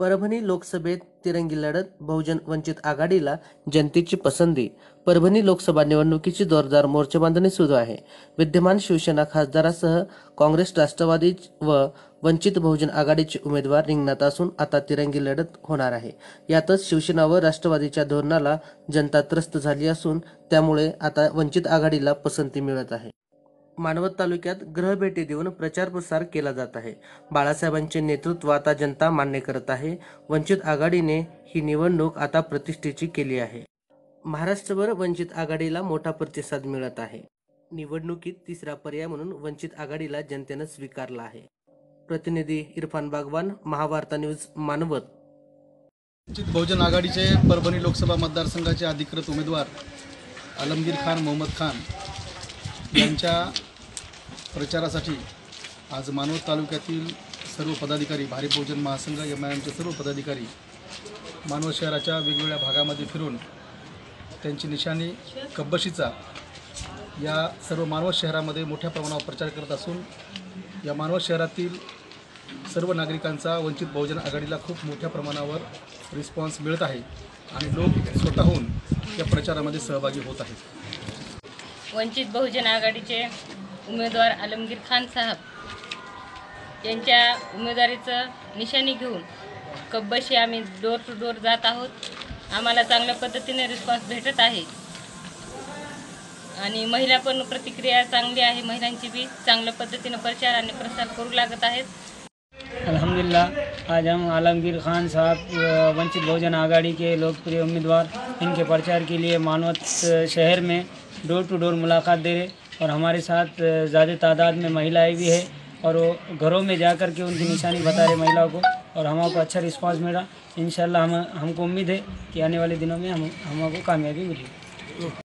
परभणी लोकसभेत तिरंगी लढत बहुजन वंचित आघाडीला जनतेची पसंती. परभणी लोकसभा निवडणुकीची जोरदार मोर्चेबांधणी सुरू आहे. विद्यमान शिवसेना खासदारासह काँग्रेस राष्ट्रवादी व वंचित बहुजन आघाडीचे उमेदवार रिंगणात असून आता तिरंगी लढत होणार आहे. यातच शिवसेना व राष्ट्रवादीच्या धोरणाला जनता त्रस्त झाली असून त्यामुळे आता वंचित आघाडीला पसंती मिळत आहे. मानवत तालुक्यात ग्रहभेटी देऊन प्रचार प्रसार केला जात आहे. बाळासाहेबांचे नेतृत्व आता जनता मान्य करत आहे. वंचित आघाडीने ही निवडणूक आता प्रतिष्ठेची केली आहे. महाराष्ट्रभर वंचित आघाडीला मोठा प्रतिसाद मिळत आहे. निवडणुकीत तिसरा पर्याय म्हणून वंचित आघाडीला जनतेनं स्वीकारला आहे. प्रतिनिधी इरफान बागवान महावार्ता न्यूज मानवत. वंचित बहुजन आघाडीचे परभणी लोकसभा मतदारसंघाचे अधिकृत उमेदवार आलमगीर खान मोहम्मद खान यांच्या प्रचारासाठी आज मानवत तालुक्यातील सर्व पदाधिकारी भारी बहुजन महासंघ एम आय एमचे सर्व पदाधिकारी मानवत शहराच्या वेगवेगळ्या भागामध्ये फिरून त्यांची निशाणी कब्बशीचा या सर्व मानवत शहरामध्ये मोठ्या प्रमाणावर प्रचार करत असून या मानवत शहरातील सर्व नागरिकांचा वंचित बहुजन आघाडीला खूप मोठ्या प्रमाणावर रिस्पॉन्स मिळत आहे आणि लोक स्वतःहून या प्रचारामध्ये सहभागी होत आहेत. वंचित बहुजन आघाडीचे उमेदवार आलमगीर खान साहेब यांच्या उमेदवारीचं निशाणी घेऊन कब्बशी आम्ही डोर टू डोर जात आहोत. आम्हाला चांगल्या पद्धतीने रिस्पॉन्स भेटत आहे. महिला पण प्रतिक्रिया चांगली आहे. महिलांची बी चांगल्या पद्धतीने प्रचार आणि प्रसार करू लागत आहेत. अलहमदिल्ला आज हम आलमगीर खान साहब वंचित बहुजन आघाड़ी के लोकप्रिय उम्मीदवार, इनके प्रचार के लिए मानवत शहर में डोर टू डोर मुलाकात दे रहे और हमारे साथ ज़्यादा तादाद में महिलाएँ भी है और वो घरों में जा कर के उनकी निशानी बता रहे महिलाओं को। और हमको अच्छा रिस्पांस मिला। इंशाल्लाह हम, हमको उम्मीद है कि आने वाले दिनों में हम हमको कामयाबी मिलेगी।